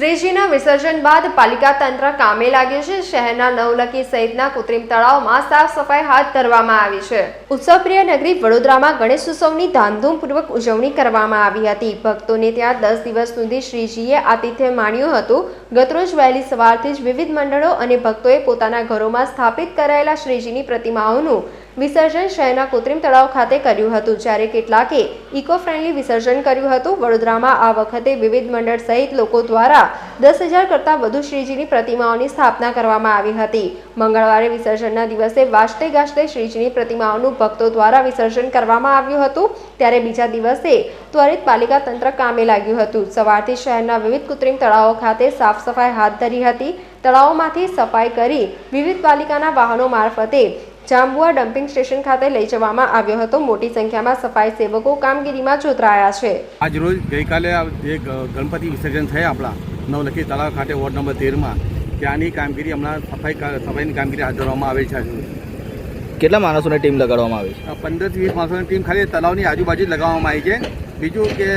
શ્રીજીના વિસર્જન બાદ પાલિકા તંત્ર કામે લાગ્યું છે. શહેરના નવલખી સહિતના કૃત્રિમ તળાવમાં સાફ સફાઈ હાથ ધરવામાં આવી છે. ઉત્સવપ્રિય નગરી વડોદરામાં ગણેશ ઉત્સવની ધામધૂમપૂર્વક ઉજવણી કરવામાં આવી હતી. ભક્તોને ત્યાં દસ દિવસ સુધી શ્રીજીએ આતિથ્ય માણ્યું હતું. ગતરોજ વહેલી સવારથી જ વિવિધ મંડળો અને ભક્તોએ પોતાના ઘરોમાં સ્થાપિત કરાયેલા શ્રીજીની પ્રતિમાઓનું વિસર્જન શહેરના કૃત્રિમ તળાવ ખાતે કર્યું હતું, જ્યારે કેટલાકે ઇકો ફ્રેન્ડલી વિસર્જન કર્યું હતું. વડોદરામાં આ વખતે વિવિધ મંડળ સહિત લોકો દ્વારા દસ હજાર કરતાં વધુ શ્રીજીની પ્રતિમાઓની સ્થાપના કરવામાં આવી હતી. મંગળવારે વિસર્જનના દિવસે વાજતે ગાજતે શ્રીજીની પ્રતિમાઓનું ભક્તો દ્વારા વિસર્જન કરવામાં આવ્યું હતું. ત્યારે બીજા દિવસે ત્વરિત પાલિકા તંત્ર કામે લાગ્યું હતું. સવારથી શહેરના વિવિધ કૃત્રિમ તળાવો ખાતે સાફ સફાઈ હાથ ધરી હતી. તળાવોમાંથી સફાઈ કરી વિવિધ પાલિકાના વાહનો મારફતે જાંબુઆ ડમ્પિંગ સ્ટેશન ખાતે લઈ જવામાં આવ્યો હતો. મોટી સંખ્યામાં સફાઈ સેવકો કામગીરીમાં જોતરાયા છે. આજ રોજ ગઈકાલે એક જે ગણપતિ વિસર્જન થયા આપણા નવલખી તળાવ ખાતે વોર્ડ નંબર તેરમાં ત્યાંની કામગીરી હમણાં સફાઈ કા- સફાઈની કામગીરી હાથ ધરવામાં આવે છે કેટલા માણસોની ટીમ લગાડવામાં આવી છે? પંદરથી વીસ માણસોની ટીમ ખાલી તળાવની આજુબાજુ લગાવવામાં આવી છે. બીજું કે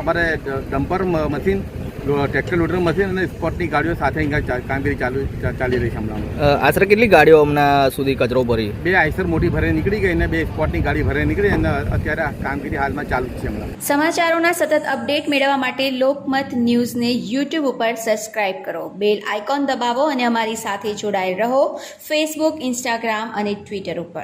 અમારે dumper machine tractor loader machine અને સ્પોટની ગાડીઓ સાથે અહીંયા કામગીરી ચાલુ ચાલી રહી છે હમણાં. આશરે કેટલી ગાડીઓ હમણાં સુધી કચરો ભરી? બે આઈસર મોટી ભરે નીકળી ગઈ અને બે સ્પોટની ગાડી ભરે નીકળી અને અત્યારે કામગીરી હાલમાં ચાલુ છે હમણાં. સમાચારોના સતત અપડેટ મેળવવા માટે લોકમત ન્યૂઝને યુટ્યુબ ઉપર સબસ્ક્રાઇબ કરો. બેલ આઇકોન દબાવો અને અમારી સાથે જોડાયેલ રહો ફેસબુક ઇન્સ્ટાગ્રામ અને ટ્વિટર ઉપર.